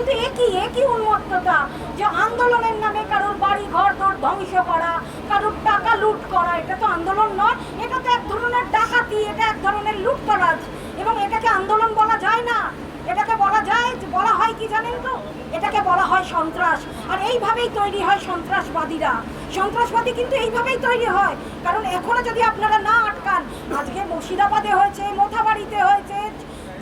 কিন্তু একই একই উন্মত্ততা যে আন্দোলনের নামে কারোর বাড়ি, ঘর, দর ধ্বংস করা, কারোর টাকা লুট করা, এটা তো আন্দোলন নয়, এটা তো এক ধরনের ডাকাতি, এটা এক ধরনের লুটতরাজ। এবং এটাকে আন্দোলন বলা যায় না। এটাকে বলা যায়, বলা হয় কি জানেন তো? এটাকে বলা হয় সন্ত্রাস। আর এইভাবেই তৈরি হয় সন্ত্রাসবাদীরা। সন্ত্রাসবাদী কিন্তু এইভাবেই তৈরি হয়। কারণ এখনও যদি আপনারা না আটকান, আজকে মুর্শিদাবাদে হয়েছে, মোথাবাড়িতে হয়েছে,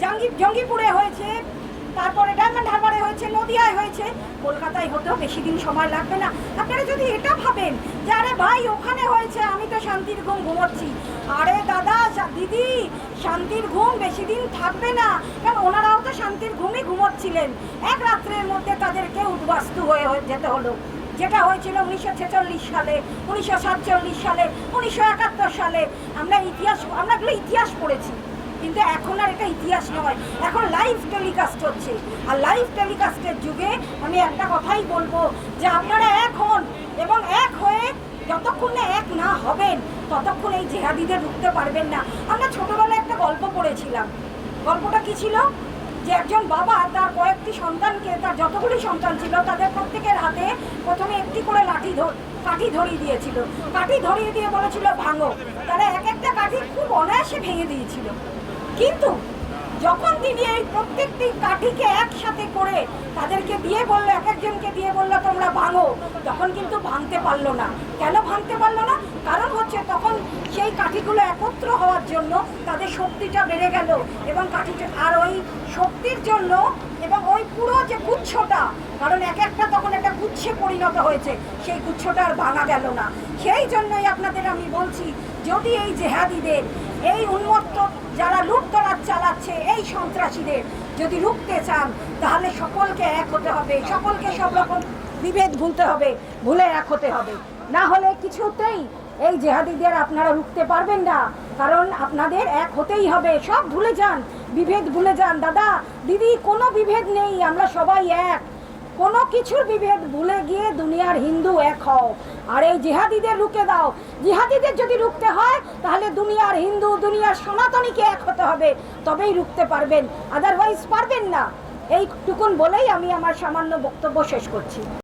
জাঙ্গি জঙ্গিপুরে হয়েছে তারপরে ডায়মন্ড হারবারে হয়েছে, নদিয়ায় হয়েছে। কলকাতায় হতেও বেশি দিন সময় লাগবে না। আপনারা যদি এটা ভাবেন যে, আরে ভাই, ওখানে হয়েছে, আমি তো শান্তির ঘুম ঘুমোচ্ছি। আরে দাদা দিদি, শান্তির ঘুম বেশি দিন থাকবে না। কারণ ওনারাও তো শান্তির ঘুমই ঘুমোচ্ছিলেন। এক রাত্রের মধ্যে তাদেরকে উদ্বাস্তু হয়ে যেতে হলো। যেটা হয়েছিল উনিশশো ছেচল্লিশ সালে, উনিশশো সাতচল্লিশ সালে, উনিশশো একাত্তর সালে। আমরা ইতিহাস, আমরা এগুলো ইতিহাস পড়েছি। কিন্তু এখন আর এটা ইতিহাস নয়। এখন লাইভ টেলিকাস্ট হচ্ছে। আর লাইভ টেলিকাস্টের যুগে আমি একটা কথাই বলব যে আপনারা এক হন এবং এক হয়ে যতক্ষণ না এক না হবেন, ততক্ষণ এই জেহাদিদের ঢুকতে পারবেন না। আমরা ছোটোবেলায় একটা গল্প পড়েছিলাম। গল্পটা কি ছিল? যে একজন বাবা, তার কয়েকটি সন্তানকে, তার যতগুলি সন্তান ছিল, তাদের প্রত্যেকের হাতে প্রথমে একটি করে লাঠি ধর কাঠি ধরিয়ে দিয়েছিল। কাঠি ধরিয়ে দিয়ে বলেছিল, ভাঙো। তারা এক একটা কাঠি খুব অনায়াসে ভেঙে দিয়েছিল। কিন্তু যখন তিনি এই প্রত্যেকটি কাঠিকে একসাথে করে তাদেরকে দিয়ে বলল, এক একজনকে দিয়ে বলল, তোমরা ভাঙো। তখন কিন্তু ভাঙতে পারল না। কেন ভাঙতে পারল না? কারণ হচ্ছে তখন সেই কাঠিগুলো একত্র হওয়ার জন্য তাদের শক্তিটা বেড়ে গেল এবং কাঠিটা, আর ওই শক্তির জন্য এবং ওই পুরো যে গুচ্ছটা, কারণ এক একটা তখন একটা গুচ্ছে পরিণত হয়েছে, সেই গুচ্ছটা আর ভাঙা গেল না। সেই জন্যই আপনাদের আমি বলছি, যদি এই জেহাদিদের, এই উন্মত্ত যারা লুটতরাজ চালাচ্ছে এই সন্ত্রাসীদের। যদি রুখতে চান, তাহলে সকলকে এক হতে হবে। সকলকে সব রকম বিভেদ ভুলতে হবে, ভুলে এক হতে হবে। না হলে কিছুতেই এই জেহাদিদের আপনারা রুখতে পারবেন না। কারণ আপনাদের এক হতেই হবে। সব ভুলে যান, বিভেদ ভুলে যান। দাদা, দিদি, কোনো বিভেদ নেই। আমরা সবাই এক। কোনো কিছুর বিভেদ ভুলে গিয়ে দুনিয়ার হিন্দু এক হও। আর এই জিহাদিদের রুখে দাও। জিহাদিদের যদি রুখতে হয়, তাহলে দুনিয়ার হিন্দু, দুনিয়ার সনাতনীকে এক হতে হবে। তবেই রুখতে পারবেন আদারওয়াইজ পারবেন না। এইটুকুন বলেই আমি আমার সামান্য বক্তব্য শেষ করছি।